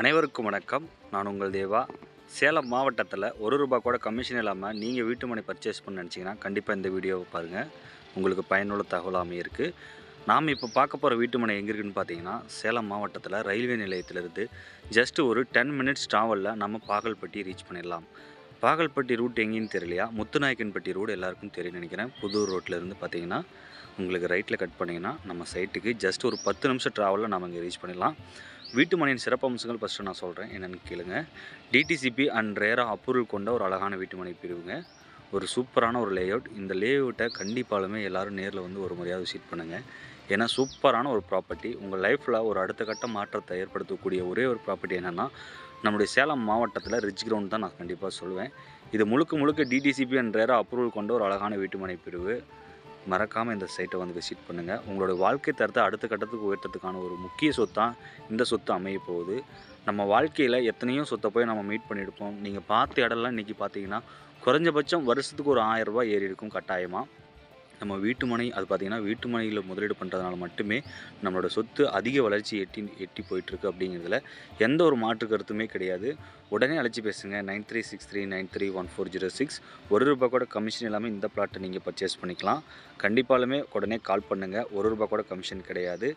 அனைவருக்கும் வணக்கம். நான் உங்கள் தேவா. சேலம் மாவட்டத்தில் ஒரு ரூபா கூட கமிஷன் இல்லாமல் நீங்கள் வீட்டு மனை பர்ச்சேஸ் பண்ண நினச்சிங்கன்னா கண்டிப்பாக இந்த வீடியோவை பாருங்கள் உங்களுக்கு பயனுள்ள தகவல் அமையிருக்கு நாம் இப்போ பார்க்க போகிற வீட்டு மனை எங்கே இருக்குன்னு பார்த்தீங்கன்னா சேலம் மாவட்டத்தில் ரயில்வே நிலையத்திலிருந்து ஜஸ்ட் ஒரு டென் மினிட்ஸ் ட்ராவலில் நம்ம பாகல்பட்டி ரீச் பண்ணிடலாம். பாகல்பட்டி ரூட் எங்கேன்னு தெரியலையா? முத்துநாயக்கன்பட்டி ரோடு எல்லாருக்கும் தெரியும் நினைக்கிறேன். புதூர் ரோட்டில் இருந்து பார்த்தீங்கன்னா உங்களுக்கு ரைட்டில் கட் பண்ணிங்கன்னா நம்ம சைட்டுக்கு ஜஸ்ட் ஒரு பத்து நிமிஷம் ட்ராவலில் நம்ம இங்கே ரீச் பண்ணிடலாம். வீட்டு மனையின் சிறப்பம்சங்கள் ஃபஸ்ட்டு நான் சொல்கிறேன் என்னென்னு கேளுங்க. டிடிசிபி அண்ட் ரேரா அப்ரூவல் கொண்ட ஒரு அழகான வீட்டு மனை பிரிவுங்க. ஒரு சூப்பரான ஒரு லேஅவுட் இந்த லேஅவுட்டை கண்டிப்பாலுமே எல்லாரும் நேரில் வந்து ஒரு முறையாவது விசிட் பண்ணுங்கள் ஏன்னா சூப்பரான ஒரு ப்ராப்பர்ட்டி உங்கள் லைஃப்பில் ஒரு அடுத்த கட்ட மாற்றத்தை ஏற்படுத்தக்கூடிய ஒரே ஒரு ப்ராப்பர்ட்டி என்னென்னா நம்முடைய சேலம் மாவட்டத்தில் ரிச் கிரவுண்ட் தான் நான் கண்டிப்பாக சொல்லுவேன். இது முழுக்க முழுக்க டிடிசிபி அண்ட் ரேரா அப்ரூவல் கொண்ட ஒரு அழகான வீட்டுமனை பிரிவு. மறக்காமல் இந்த சைட்டை வந்து விசிட் பண்ணுங்கள் உங்களோட வாழ்க்கை தரத்தை அடுத்த கட்டத்துக்கு உயர்த்ததுக்கான ஒரு முக்கிய சொத்தான் இந்த சொத்து அமைய போகுது. நம்ம வாழ்க்கையில் எத்தனையோ சொத்தை போய் நம்ம மீட் பண்ணியிருப்போம். நீங்கள் பார்த்த இடம்லாம் இன்றைக்கி பார்த்தீங்கன்னா குறைஞ்சபட்சம் வருஷத்துக்கு ஒரு ஆயிரம் ரூபாய் ஏறி இருக்கும் கட்டாயமாக நம்ம வீட்டு மனை அது பார்த்திங்கன்னா வீட்டு மனையில் முதலீடு பண்ணுறதுனால மட்டுமே நம்மளோட சொத்து அதிக வளர்ச்சி எட்டி எட்டி போயிட்டுருக்கு அப்படிங்கிறதுல எந்த ஒரு மாற்று கருத்துமே கிடையாது. உடனே அழைச்சி பேசுங்க. Nine three six three nine three one four zero six. ஒரு ரூபா கூட கமிஷன் இல்லாமல் இந்த பிளாட்டை நீங்கள் பர்ச்சேஸ் பண்ணிக்கலாம். கண்டிப்பாலுமே உடனே கால் பண்ணுங்கள் ஒரு ரூபா கூட கமிஷன் கிடையாது.